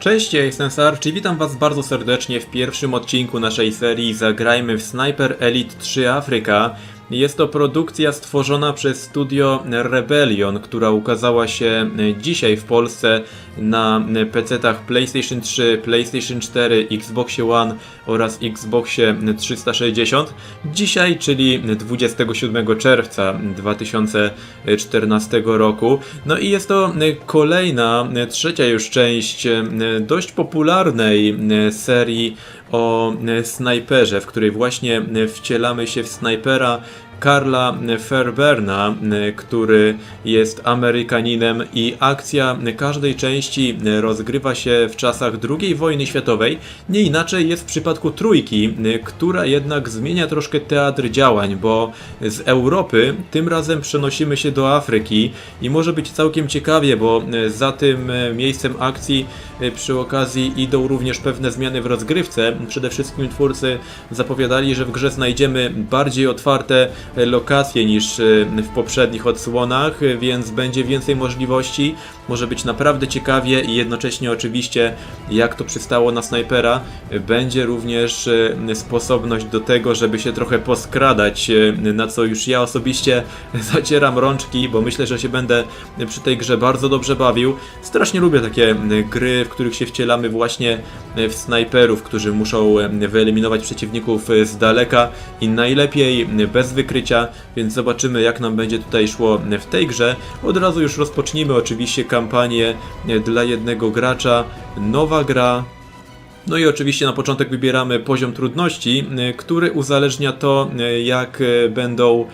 Cześć, ja jestem Sarch i witam was bardzo serdecznie w pierwszym odcinku naszej serii Zagrajmy w Sniper Elite 3 Afryka. Jest to produkcja stworzona przez studio Rebellion, która ukazała się dzisiaj w Polsce na PC-tach PlayStation 3, PlayStation 4, Xboxie One oraz Xboxie 360. Dzisiaj, czyli 27 czerwca 2014 roku. No i jest to kolejna, trzecia już część dość popularnej serii o snajperze, w której właśnie wcielamy się w snajpera Karla Ferberna, który jest Amerykaninem i akcja każdej części rozgrywa się w czasach II wojny światowej. Nie inaczej jest w przypadku trójki, która jednak zmienia troszkę teatr działań, bo z Europy tym razem przenosimy się do Afryki i może być całkiem ciekawie, bo za tym miejscem akcji przy okazji idą również pewne zmiany w rozgrywce. Przede wszystkim twórcy zapowiadali, że w grze znajdziemy bardziej otwarte lokacje niż w poprzednich odsłonach, więc będzie więcej możliwości. Może być naprawdę ciekawie i jednocześnie oczywiście, jak to przystało na snajpera, będzie również sposobność do tego, żeby się trochę poskradać, na co już ja osobiście zacieram rączki, bo myślę, że się będę przy tej grze bardzo dobrze bawił. Strasznie lubię takie gry, których się wcielamy właśnie w snajperów, którzy muszą wyeliminować przeciwników z daleka i najlepiej bez wykrycia, więc zobaczymy jak nam będzie tutaj szło w tej grze. Od razu już rozpocznijmy oczywiście kampanię dla jednego gracza. Nowa gra, no i oczywiście na początek wybieramy poziom trudności, y, który uzależnia to, y, jak y, będą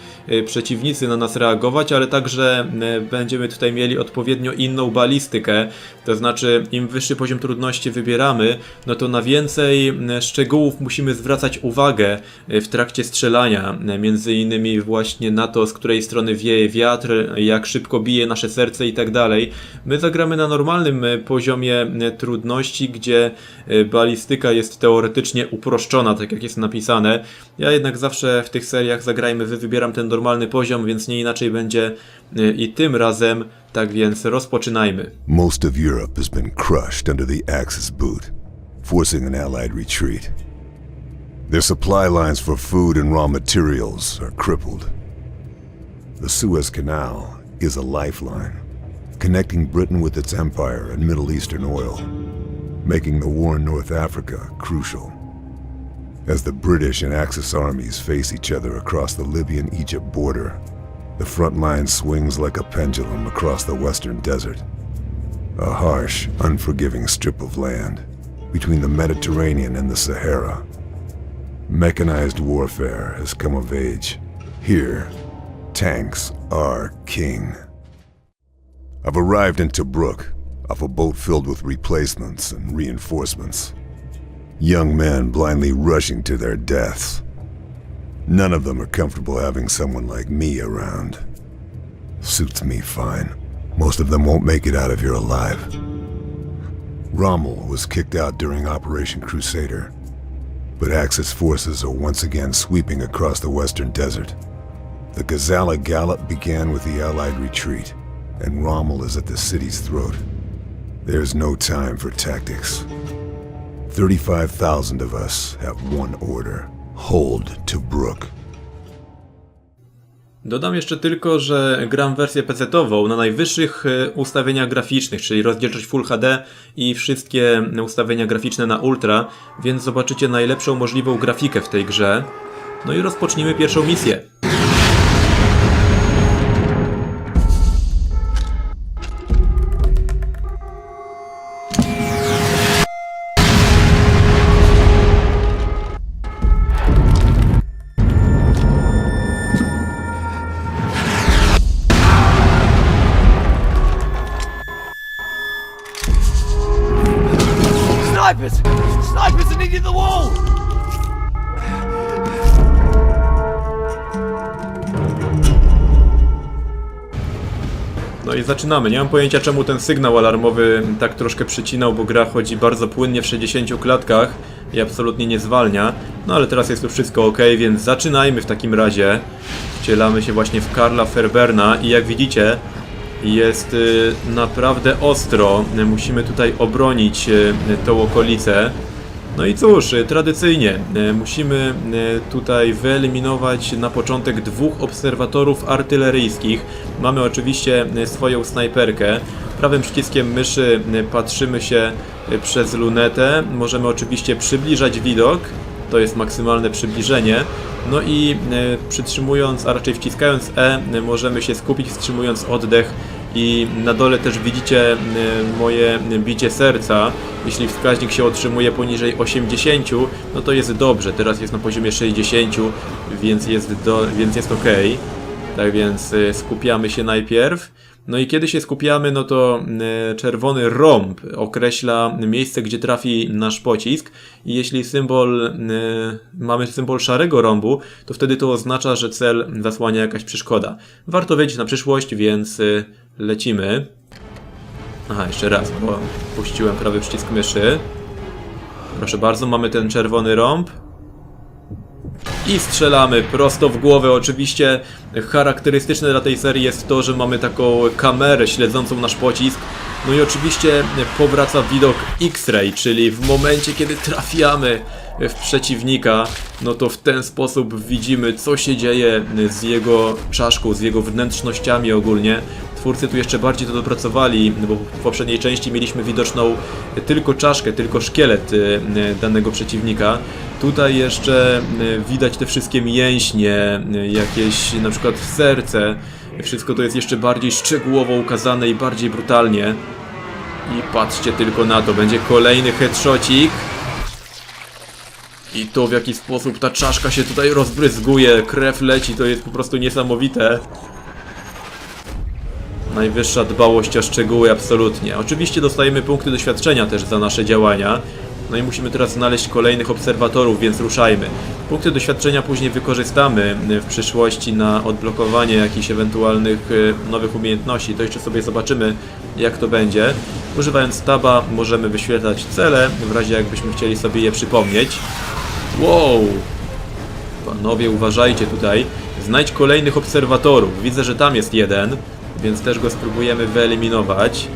przeciwnicy na nas reagować, ale także będziemy tutaj mieli odpowiednio inną balistykę. To znaczy, im wyższy poziom trudności wybieramy, no to na więcej szczegółów musimy zwracać uwagę w trakcie strzelania. Między innymi właśnie na to, z której strony wieje wiatr, jak szybko bije nasze serce i tak dalej. My zagramy na normalnym poziomie trudności, gdzie balistyka jest teoretycznie uproszczona, tak jak jest napisane. Ja jednak zawsze w tych seriach zagrajmy, wy wybieram ten normalny poziom, więc nie inaczej będzie i tym razem. Tak więc rozpoczynajmy. Most of Europe has been crushed under the Axis boot, forcing an Allied retreat. Their supply lines for food and raw materials are crippled. The Suez Canal is a lifeline, connecting Britain with its empire and Middle Eastern oil. Making the war in North Africa crucial. As the British and Axis armies face each other across the Libyan-Egypt border, the front line swings like a pendulum across the western desert. A harsh, unforgiving strip of land between the Mediterranean and the Sahara. Mechanized warfare has come of age. Here, tanks are king. I've arrived in Tobruk, off a boat filled with replacements and reinforcements. Young men blindly rushing to their deaths. None of them are comfortable having someone like me around. Suits me fine. Most of them won't make it out of here alive. Rommel was kicked out during Operation Crusader, but Axis forces are once again sweeping across the western desert. The Gazala Gallop began with the Allied retreat, and Rommel is at the city's throat. There's no time for tactics. 35,000 of us have one order. Hold to Brook. Dodam jeszcze tylko, że gram wersję PC-ową na najwyższych e, ustawieniach graficznych, czyli rozdzielczość Full HD i wszystkie ustawienia graficzne na Ultra, więc zobaczycie najlepszą możliwą grafikę w tej grze. No i rozpocznijmy pierwszą misję. I zaczynamy. Nie mam pojęcia czemu ten sygnał alarmowy tak troszkę przycinał, bo gra chodzi bardzo płynnie w 60 klatkach i absolutnie nie zwalnia. No ale teraz jest tu wszystko ok, więc zaczynajmy w takim razie. Wcielamy się właśnie w Karla Ferberna i jak widzicie jest y, naprawdę ostro. Musimy tutaj obronić y, tą okolicę. No i cóż, y, tradycyjnie y, musimy y, tutaj wyeliminować na początek dwóch obserwatorów artyleryjskich. Mamy oczywiście swoją snajperkę. Prawym przyciskiem myszy patrzymy się przez lunetę. Możemy oczywiście przybliżać widok. To jest maksymalne przybliżenie. No i przytrzymując, a raczej wciskając E, możemy się skupić, wstrzymując oddech i na dole też widzicie y, moje bicie serca. Jeśli wskaźnik się otrzymuje poniżej 80, no to jest dobrze. Teraz jest na poziomie 60, więc jest, do, więc jest ok. Tak więc y, skupiamy się najpierw. No i kiedy się skupiamy, no to y, czerwony rąb określa miejsce, gdzie trafi nasz pocisk. I jeśli symbol, y, mamy symbol szarego rąbu, to wtedy to oznacza, że cel zasłania jakaś przeszkoda. Warto wiedzieć na przyszłość, więc y, lecimy. Aha, jeszcze raz, bo puściłem prawy przycisk myszy. Proszę bardzo, mamy ten czerwony rąb. I strzelamy prosto w głowę. Oczywiście charakterystyczne dla tej serii jest to, że mamy taką kamerę śledzącą nasz pocisk. No i oczywiście powraca widok X-ray, czyli w momencie kiedy trafiamy w przeciwnika, no to w ten sposób widzimy co się dzieje z jego czaszką, z jego wnętrznościami ogólnie. Twórcy tu jeszcze bardziej to dopracowali, bo w poprzedniej części mieliśmy widoczną tylko czaszkę, tylko szkielet y, danego przeciwnika. Tutaj jeszcze y, widać te wszystkie mięśnie, y, jakieś na przykład serce. Wszystko to jest jeszcze bardziej szczegółowo ukazane i bardziej brutalnie. I patrzcie tylko na to, będzie kolejny headshotik. I to w jaki sposób ta czaszka się tutaj rozbryzguje, krew leci, to jest po prostu niesamowite. Najwyższa dbałość o szczegóły, absolutnie. Oczywiście dostajemy punkty doświadczenia też za nasze działania. No i musimy teraz znaleźć kolejnych obserwatorów, więc ruszajmy. Punkty doświadczenia później wykorzystamy w przyszłości na odblokowanie jakichś ewentualnych e, nowych umiejętności. To jeszcze sobie zobaczymy, jak to będzie. Używając taba możemy wyświetlać cele, w razie jakbyśmy chcieli sobie je przypomnieć. Wow! Panowie, uważajcie tutaj. Znajdź kolejnych obserwatorów. Widzę, że tam jest jeden, więc też go spróbujemy wyeliminować.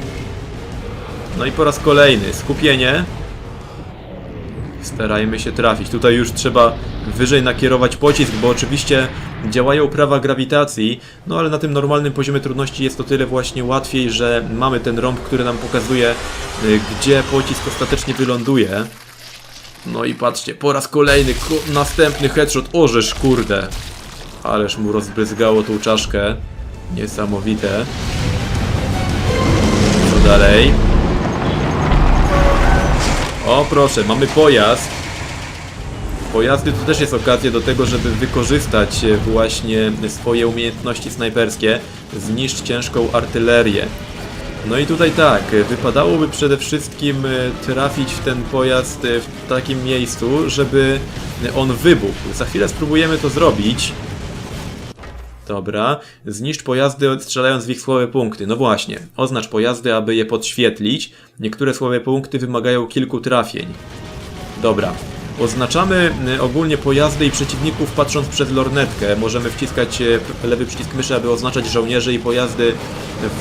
No i po raz kolejny. Skupienie. Starajmy się trafić. Tutaj już trzeba wyżej nakierować pocisk, bo oczywiście działają prawa grawitacji, no ale na tym normalnym poziomie trudności jest to tyle właśnie łatwiej, że mamy ten rąb, który nam pokazuje, y, gdzie pocisk ostatecznie wyląduje. No i patrzcie, po raz kolejny, ko- następny headshot, orzesz kurde. Ależ mu rozbryzgało tą czaszkę. Niesamowite. Co dalej? O proszę, mamy pojazd. Pojazdy to też jest okazja do tego, żeby wykorzystać e, właśnie swoje umiejętności snajperskie, zniszcz ciężką artylerię. No i tutaj tak, wypadałoby przede wszystkim e, trafić w ten pojazd e, w takim miejscu, żeby on wybuchł. Za chwilę spróbujemy to zrobić. Dobra, zniszcz pojazdy strzelając w ich słabe punkty. No właśnie, oznacz pojazdy, aby je podświetlić. Niektóre słabe punkty wymagają kilku trafień. Dobra, oznaczamy y, ogólnie pojazdy i przeciwników patrząc przez lornetkę. Możemy wciskać y, lewy przycisk myszy, aby oznaczać żołnierzy i pojazdy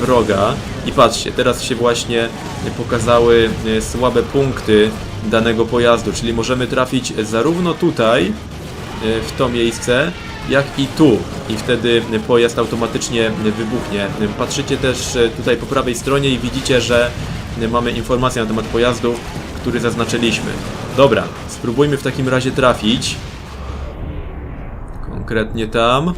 wroga. I patrzcie, teraz się właśnie pokazały y, słabe punkty danego pojazdu, czyli możemy trafić zarówno tutaj, w to miejsce, jak i tu. I wtedy pojazd automatycznie wybuchnie. Patrzycie też y, tutaj po prawej stronie i widzicie, że mamy informację na temat pojazdu, który zaznaczyliśmy. Dobra, spróbujmy w takim razie trafić. Konkretnie tam.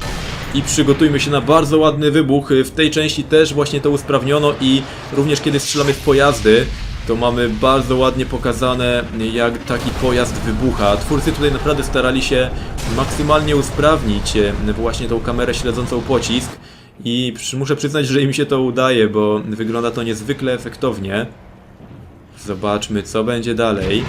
I przygotujmy się na bardzo ładny wybuch. W tej części też właśnie to usprawniono i również kiedy strzelamy w pojazdy, to mamy bardzo ładnie pokazane, jak taki pojazd wybucha. Twórcy tutaj naprawdę starali się maksymalnie usprawnić e, właśnie tą kamerę śledzącą pocisk. I muszę przyznać, że im się to udaje, bo wygląda to niezwykle efektownie. Zobaczmy, co będzie dalej.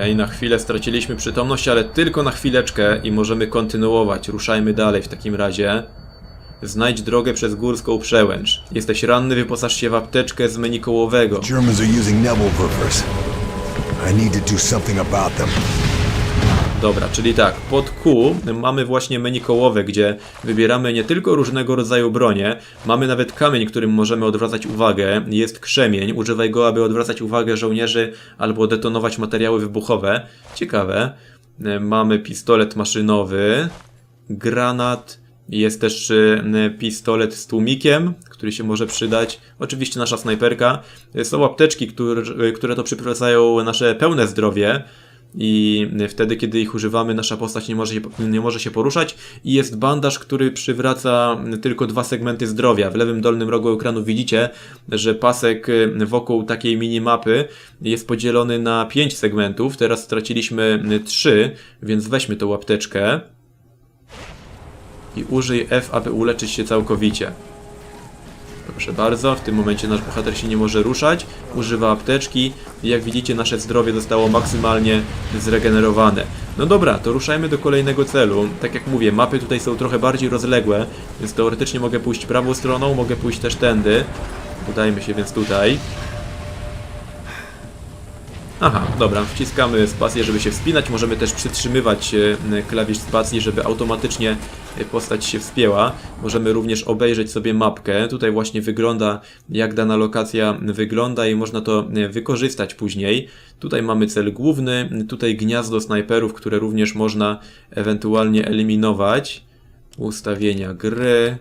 Okej, na chwilę straciliśmy przytomność, ale tylko na chwileczkę i możemy kontynuować. Ruszajmy dalej w takim razie. Znajdź drogę przez górską przełęcz. Jesteś ranny, wyposaż się w apteczkę z menu kołowego. Germans are using Buffers. I need to do something about them. Dobra, czyli tak, pod Q mamy właśnie menu kołowe, gdzie wybieramy nie tylko różnego rodzaju bronie, mamy nawet kamień, którym możemy odwracać uwagę, jest krzemień, używaj go, aby odwracać uwagę żołnierzy albo detonować materiały wybuchowe. Ciekawe. E, Mamy pistolet maszynowy, granat, jest też y, pistolet z tłumikiem, który się może przydać. Oczywiście nasza snajperka. Y, Są apteczki, które, y, które to przyprowadzają nasze pełne zdrowie. I wtedy, kiedy ich używamy, nasza postać nie może, się, nie może się poruszać. I jest bandaż, który przywraca tylko dwa segmenty zdrowia. W lewym dolnym rogu ekranu widzicie, że pasek wokół takiej minimapy jest podzielony na pięć segmentów. Teraz straciliśmy trzy, więc weźmy tą apteczkę i użyj F, aby uleczyć się całkowicie. Proszę bardzo, w tym momencie nasz bohater się nie może ruszać, używa apteczki i jak widzicie nasze zdrowie zostało maksymalnie zregenerowane. No dobra, to ruszajmy do kolejnego celu. Tak jak mówię, mapy tutaj są trochę bardziej rozległe, więc teoretycznie mogę pójść prawą stroną, mogę pójść też tędy. Udajmy się więc tutaj. Aha, dobra, wciskamy spację, żeby się wspinać. Możemy też przytrzymywać e, klawisz spacji, żeby automatycznie e, postać się wspięła. Możemy również obejrzeć sobie mapkę. Tutaj właśnie wygląda, jak dana lokacja wygląda i można to e, wykorzystać później. Tutaj mamy cel główny, tutaj gniazdo snajperów, które również można ewentualnie eliminować. Ustawienia gry,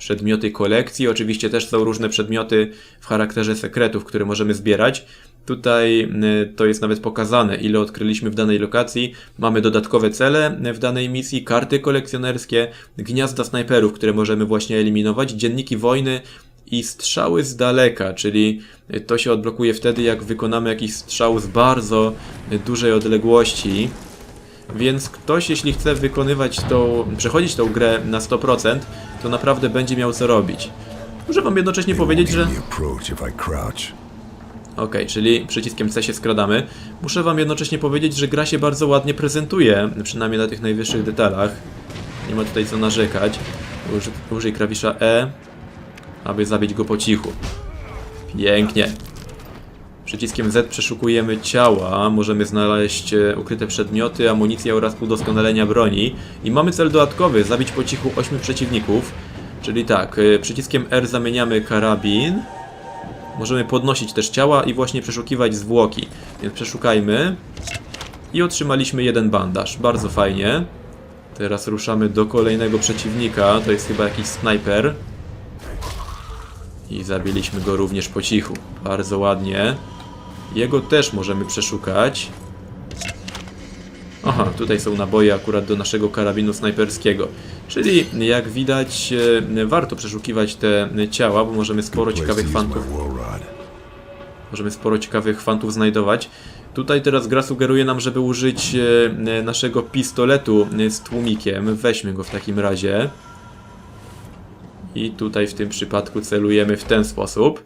przedmioty kolekcji. Oczywiście też są różne przedmioty w charakterze sekretów, które możemy zbierać. Tutaj y, to jest nawet pokazane, ile odkryliśmy w danej lokacji. Mamy dodatkowe cele w danej misji, karty kolekcjonerskie, gniazda snajperów, które możemy właśnie eliminować, dzienniki wojny i strzały z daleka, czyli to się odblokuje wtedy, jak wykonamy jakiś strzał z bardzo dużej odległości. Więc ktoś, jeśli chce wykonywać tą, przechodzić tą grę na 100%, to naprawdę będzie miał co robić. Muszę wam jednocześnie powiedzieć, że... Ok, czyli przyciskiem C się skradamy. Muszę wam jednocześnie powiedzieć, że gra się bardzo ładnie prezentuje, przynajmniej na tych najwyższych detalach. Nie ma tutaj co narzekać. Uży, użyj klawisza E, aby zabić go po cichu. Pięknie. Przyciskiem Z przeszukujemy ciała, możemy znaleźć e, ukryte przedmioty, amunicję oraz udoskonalenia broni. I mamy cel dodatkowy, zabić po cichu 8 przeciwników. Czyli tak, e, przyciskiem R zamieniamy karabin. Możemy podnosić też ciała i właśnie przeszukiwać zwłoki. Więc przeszukajmy. I otrzymaliśmy jeden bandaż. Bardzo fajnie. Teraz ruszamy do kolejnego przeciwnika. To jest chyba jakiś snajper. I zabiliśmy go również po cichu. Bardzo ładnie. Jego też możemy przeszukać. Aha, tutaj są naboje akurat do naszego karabinu snajperskiego. Czyli jak widać, e, warto przeszukiwać te ciała, bo możemy sporo ciekawych fantów. Możemy sporo ciekawych fantów znajdować. Tutaj teraz gra sugeruje nam, żeby użyć e, naszego pistoletu e, z tłumikiem. Weźmy go w takim razie. I tutaj w tym przypadku celujemy w ten sposób.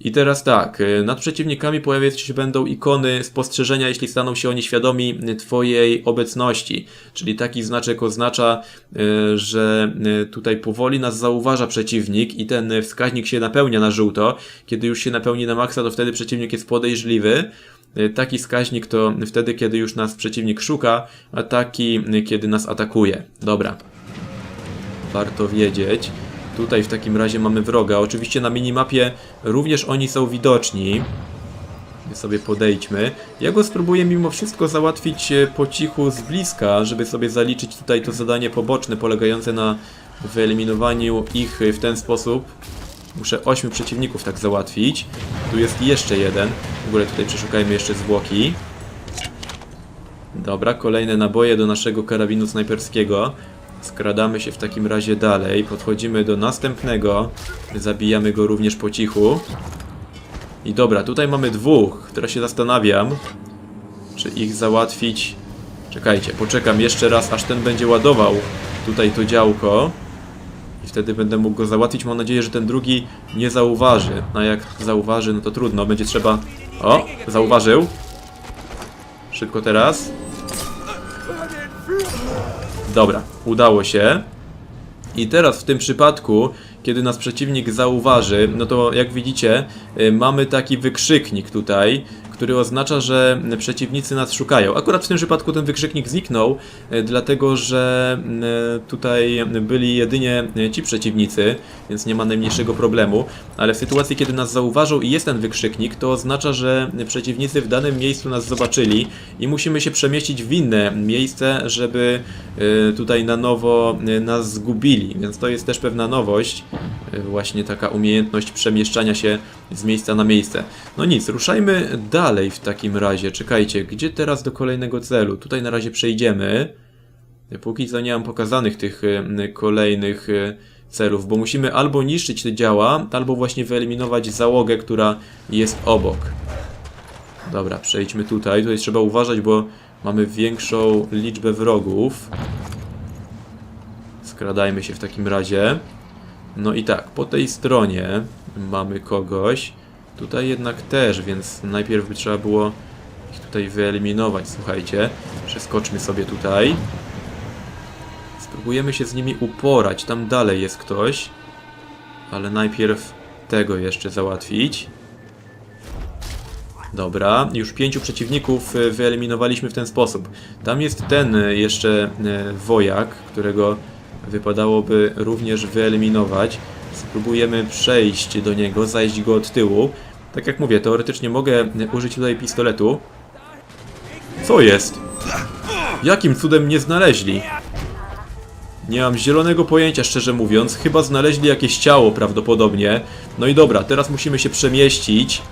I teraz tak, e, nad przeciwnikami pojawiać się będą ikony spostrzeżenia, jeśli staną się oni świadomi e, Twojej obecności. Czyli taki znaczek oznacza, e, że tutaj powoli nas zauważa przeciwnik i ten wskaźnik się napełnia na żółto. Kiedy już się napełni na maksa, to wtedy przeciwnik jest podejrzliwy. Taki wskaźnik to wtedy, kiedy już nas przeciwnik szuka, a taki, kiedy nas atakuje. Dobra. Warto wiedzieć. Tutaj w takim razie mamy wroga. Oczywiście na minimapie również oni są widoczni. Sobie podejdźmy. Ja go spróbuję mimo wszystko załatwić e, po cichu z bliska, żeby sobie zaliczyć tutaj to zadanie poboczne polegające na wyeliminowaniu ich w ten sposób. Muszę 8 przeciwników tak załatwić. Tu jest jeszcze jeden. W ogóle tutaj przeszukajmy jeszcze zwłoki. Dobra, kolejne naboje do naszego karabinu snajperskiego. Skradamy się w takim razie dalej, podchodzimy do następnego, zabijamy go również po cichu. I dobra, tutaj mamy dwóch, teraz się zastanawiam, czy ich załatwić. Czekajcie, poczekam jeszcze raz, aż ten będzie ładował tutaj to działko. I wtedy będę mógł go załatwić. Mam nadzieję, że ten drugi nie zauważy. A jak zauważy, no to trudno, będzie trzeba... O, zauważył. Szybko teraz. Dobra, udało się. I teraz w tym przypadku, kiedy nas przeciwnik zauważy, no to jak widzicie, y, mamy taki wykrzyknik tutaj, który oznacza, że przeciwnicy nas szukają. Akurat w tym przypadku ten wykrzyknik zniknął, e, dlatego że e, tutaj byli jedynie ci przeciwnicy, więc nie ma najmniejszego problemu, ale w sytuacji, kiedy nas zauważą i jest ten wykrzyknik, to oznacza, że przeciwnicy w danym miejscu nas zobaczyli i musimy się przemieścić w inne miejsce, żeby e, tutaj na nowo e, nas zgubili, więc to jest też pewna nowość, e, właśnie taka umiejętność przemieszczania się z miejsca na miejsce. No nic, ruszajmy dalej w takim razie. Czekajcie, gdzie teraz do kolejnego celu? Tutaj na razie przejdziemy. Póki co nie mam pokazanych tych e, kolejnych e, celów, bo musimy albo niszczyć te działa, albo właśnie wyeliminować załogę, która jest obok. Dobra, przejdźmy tutaj. Tutaj trzeba uważać, bo mamy większą liczbę wrogów. Skradajmy się w takim razie. No i tak, po tej stronie mamy kogoś. Tutaj jednak też, więc najpierw by trzeba było ich tutaj wyeliminować. Słuchajcie, przeskoczmy sobie tutaj. Spróbujemy się z nimi uporać. Tam dalej jest ktoś. Ale najpierw tego jeszcze załatwić. Dobra, już pięciu przeciwników e, wyeliminowaliśmy w ten sposób. Tam jest ten e, jeszcze e, wojak, którego wypadałoby również wyeliminować. Spróbujemy przejść do niego, zajść go od tyłu. Tak jak mówię, teoretycznie mogę użyć tutaj pistoletu. Co jest? Jakim cudem mnie znaleźli? Nie mam zielonego pojęcia, szczerze mówiąc. Chyba znaleźli jakieś ciało prawdopodobnie. No i dobra, teraz musimy się przemieścić.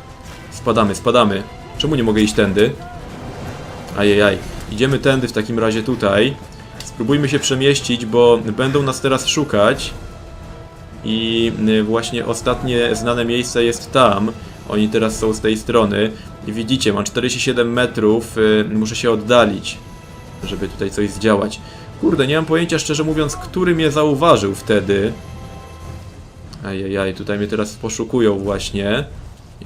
Spadamy, spadamy. Czemu nie mogę iść tędy? Ajajaj. Idziemy tędy w takim razie tutaj. Spróbujmy się przemieścić, bo będą nas teraz szukać. I y, właśnie ostatnie znane miejsce jest tam. Oni teraz są z tej strony. I widzicie, mam 47 metrów. y, Muszę się oddalić, żeby tutaj coś zdziałać. Kurde, nie mam pojęcia, szczerze mówiąc, który mnie zauważył wtedy. Ajajaj, tutaj mnie teraz poszukują właśnie.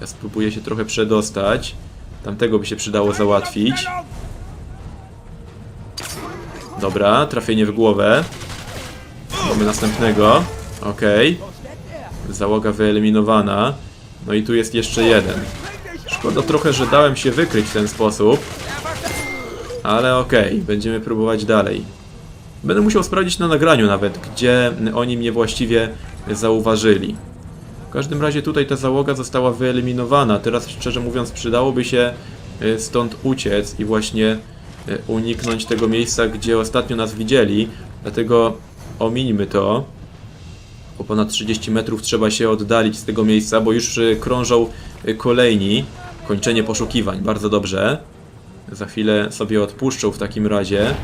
Ja spróbuję się trochę przedostać. Tamtego by się przydało załatwić. Dobra, trafienie w głowę. Mamy następnego. Okej. Załoga wyeliminowana. No i tu jest jeszcze jeden. Szkoda trochę, że dałem się wykryć w ten sposób. Ale okej, będziemy próbować dalej. Będę musiał sprawdzić na nagraniu nawet, gdzie oni mnie właściwie zauważyli. W każdym razie tutaj ta załoga została wyeliminowana. Teraz szczerze mówiąc przydałoby się y, stąd uciec i właśnie uniknąć tego miejsca, gdzie ostatnio nas widzieli. Dlatego omińmy to. Po ponad 30 metrów trzeba się oddalić z tego miejsca, bo już y, krążą y, kolejni. Kończenie poszukiwań, bardzo dobrze. Za chwilę sobie odpuszczą w takim razie.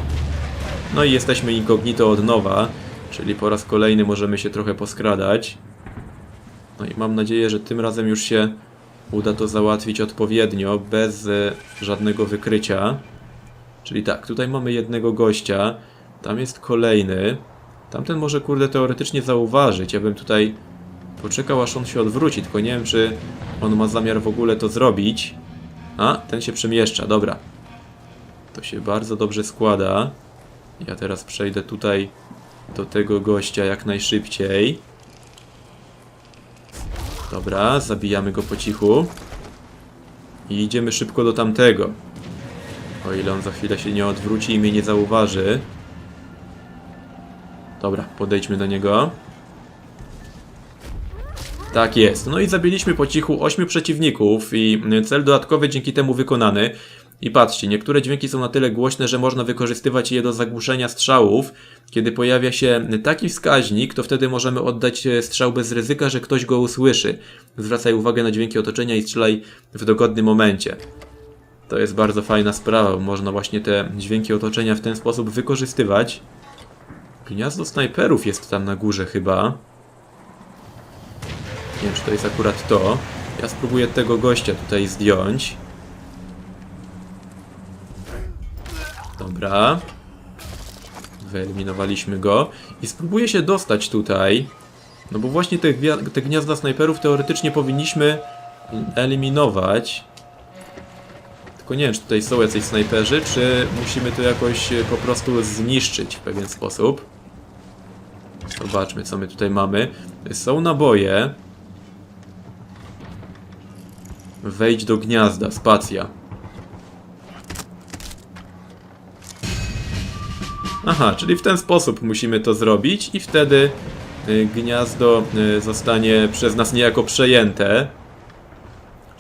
No i jesteśmy incognito od nowa, czyli po raz kolejny możemy się trochę poskradać. No i mam nadzieję, że tym razem już się uda to załatwić odpowiednio, bez żadnego wykrycia. Czyli tak, tutaj mamy jednego gościa, tam jest kolejny. Tamten może kurde teoretycznie zauważyć, ja bym tutaj poczekał aż on się odwróci, tylko nie wiem czy on ma zamiar w ogóle to zrobić. A, ten się przemieszcza, dobra. To się bardzo dobrze składa. Ja teraz przejdę tutaj do tego gościa jak najszybciej. Dobra, zabijamy go po cichu. I idziemy szybko do tamtego. O ile on za chwilę się nie odwróci i mnie nie zauważy. Dobra, podejdźmy do niego. Tak jest. No i zabiliśmy po cichu 8 przeciwników i cel dodatkowy dzięki temu wykonany. I patrzcie, niektóre dźwięki są na tyle głośne, że można wykorzystywać je do zagłuszenia strzałów. Kiedy pojawia się taki wskaźnik, to wtedy możemy oddać e, strzał bez ryzyka, że ktoś go usłyszy. Zwracaj uwagę na dźwięki otoczenia i strzelaj w dogodnym momencie. To jest bardzo fajna sprawa, bo można właśnie te dźwięki otoczenia w ten sposób wykorzystywać. Gniazdo snajperów jest tam na górze chyba. Nie wiem, czy to jest akurat to. Ja spróbuję tego gościa tutaj zdjąć. Dobra. Wyeliminowaliśmy go. I spróbuję się dostać tutaj. No bo właśnie te, te gniazda snajperów teoretycznie powinniśmy eliminować. Tylko nie wiem, czy tutaj są jacyś snajperzy, czy musimy to jakoś e, po prostu zniszczyć w pewien sposób. Zobaczmy, co my tutaj mamy. Są naboje. Wejdź do gniazda, spacja. Aha, czyli w ten sposób musimy to zrobić i wtedy y, gniazdo y, zostanie przez nas niejako przejęte.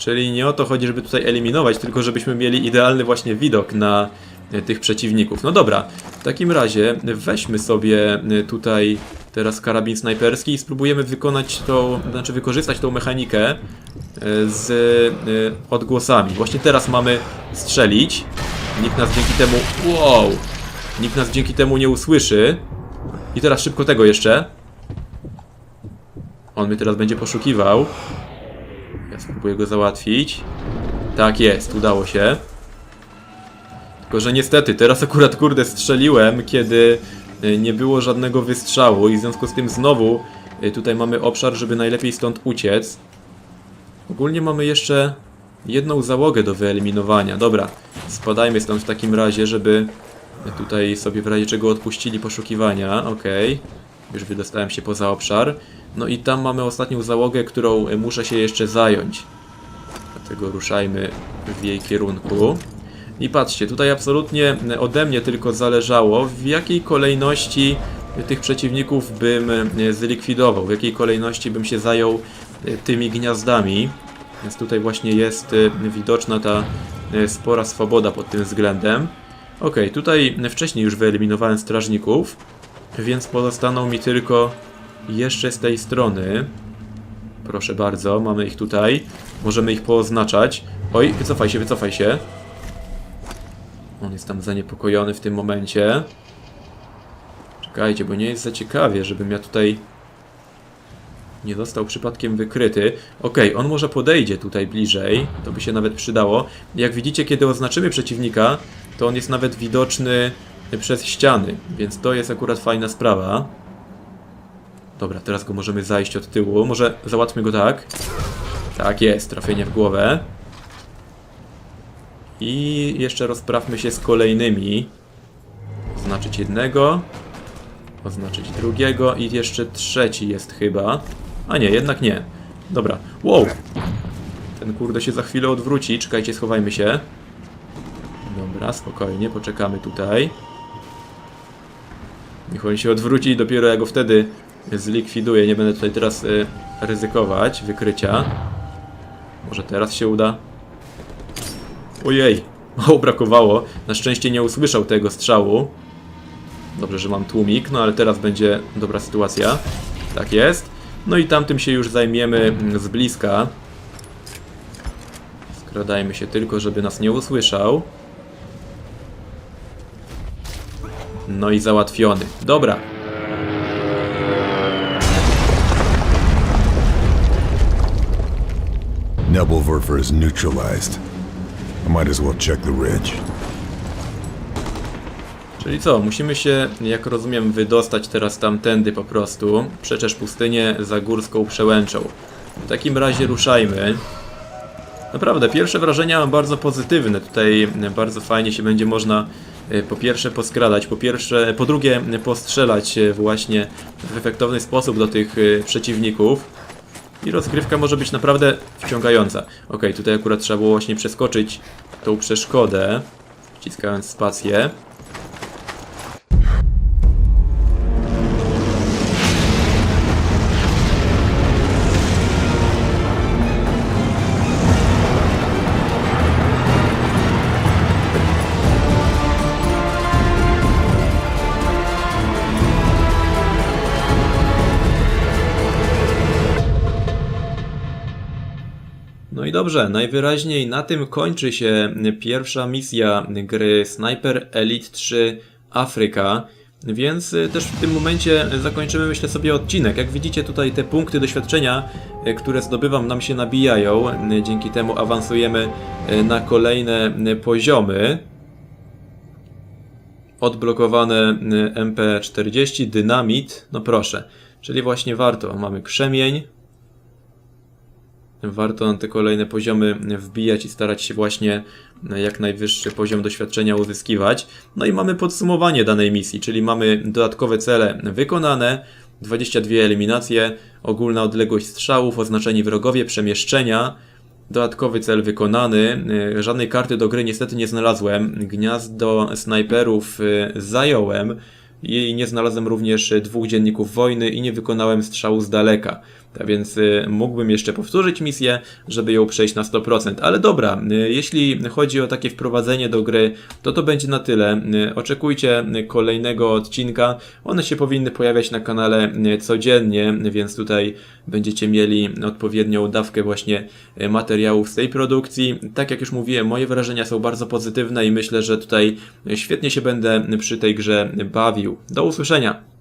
Czyli nie o to chodzi, żeby tutaj eliminować, tylko żebyśmy mieli idealny właśnie widok na y, tych przeciwników. No dobra, w takim razie weźmy sobie y, tutaj teraz karabin snajperski i spróbujemy wykonać to, znaczy wykorzystać tą mechanikę y, z odgłosami. Właśnie teraz mamy strzelić. Nikt nas dzięki temu... Wow! Nikt nas dzięki temu nie usłyszy. I teraz szybko tego jeszcze. On mnie teraz będzie poszukiwał. Spróbuję go załatwić. Tak jest, udało się. Tylko, że niestety, teraz akurat kurde strzeliłem, kiedy y, nie było żadnego wystrzału i w związku z tym znowu y, tutaj mamy obszar, żeby najlepiej stąd uciec. Ogólnie mamy jeszcze jedną załogę do wyeliminowania. Dobra, spadajmy stąd w takim razie, żeby tutaj sobie w razie czego odpuścili poszukiwania. Okej, już wydostałem się poza obszar. No i tam mamy ostatnią załogę, którą muszę się jeszcze zająć. Dlatego ruszajmy w jej kierunku. I patrzcie, tutaj absolutnie ode mnie tylko zależało, w jakiej kolejności tych przeciwników bym e, zlikwidował, w jakiej kolejności bym się zajął e, tymi gniazdami. Więc tutaj właśnie jest e, widoczna ta spora swoboda pod tym względem. Ok, tutaj wcześniej już wyeliminowałem strażników, więc pozostaną mi tylko jeszcze z tej strony. Proszę bardzo, mamy ich tutaj. Możemy ich pooznaczać. Oj, wycofaj się, wycofaj się. On jest tam zaniepokojony w tym momencie. Czekajcie, bo nie jest za ciekawie, żebym ja tutaj nie został przypadkiem wykryty. Okej, on może podejdzie tutaj bliżej, to by się nawet przydało. Jak widzicie, kiedy oznaczymy przeciwnika, to on jest nawet widoczny przez ściany, więc to jest akurat fajna sprawa. Dobra, teraz go możemy zajść od tyłu. Może załatwmy go tak. Tak jest, trafienie w głowę. I jeszcze rozprawmy się z kolejnymi. Oznaczyć jednego. Oznaczyć drugiego. I jeszcze trzeci jest chyba. A nie, jednak nie. Dobra. Wow! Ten kurde się za chwilę odwróci. Czekajcie, schowajmy się. Dobra, spokojnie, poczekamy tutaj. Niech on się odwróci i dopiero ja go wtedy zlikwiduję. Nie będę tutaj teraz y, ryzykować wykrycia. Może teraz się uda. Ojej, mało brakowało. Na szczęście nie usłyszał tego strzału. Dobrze, że mam tłumik, no ale teraz będzie dobra sytuacja. Tak jest. No i tamtym się już zajmiemy mm, z bliska. Skradajmy się tylko, żeby nas nie usłyszał. No i załatwiony. Dobra. Nebelwerfer is neutralized. I might as well check the ridge. Czyli co, musimy się, jak rozumiem, wydostać teraz tamtędy po prostu. Przeczesz pustynię za górską przełęczą. W takim razie ruszajmy. Naprawdę, pierwsze wrażenia bardzo pozytywne. Tutaj bardzo fajnie się będzie można e, po pierwsze poskradać, po pierwsze, po drugie postrzelać e, właśnie w efektowny sposób do tych e, przeciwników. I rozgrywka może być naprawdę wciągająca. Ok, tutaj akurat trzeba było właśnie przeskoczyć tą przeszkodę, wciskając spację. Dobrze, najwyraźniej na tym kończy się pierwsza misja gry Sniper Elite 3 Afryka. Więc y, też w tym momencie zakończymy myślę sobie odcinek. Jak widzicie tutaj te punkty doświadczenia, y, które zdobywam nam się nabijają. Y, Dzięki temu awansujemy na kolejne poziomy. Odblokowane y, MP40, dynamit, no proszę. Czyli właśnie warto. Mamy krzemień, warto na te kolejne poziomy wbijać i starać się właśnie jak najwyższy poziom doświadczenia uzyskiwać. No i mamy podsumowanie danej misji, czyli mamy dodatkowe cele wykonane, 22 eliminacje, ogólna odległość strzałów, oznaczeni wrogowie, przemieszczenia, Dodatkowy cel wykonany. Y, Żadnej karty do gry niestety nie znalazłem. Gniazdo snajperów y, zająłem. I nie znalazłem również dwóch dzienników wojny i nie wykonałem strzału z daleka. Tak więc y, mógłbym jeszcze powtórzyć misję, żeby ją przejść na 100%. Ale dobra, y, jeśli chodzi o takie wprowadzenie do gry, to to będzie na tyle. Y, Oczekujcie kolejnego odcinka. One się powinny pojawiać na kanale codziennie, więc tutaj będziecie mieli odpowiednią dawkę właśnie materiałów z tej produkcji. Tak jak już mówiłem, moje wrażenia są bardzo pozytywne i myślę, że tutaj świetnie się będę przy tej grze bawił. Do usłyszenia!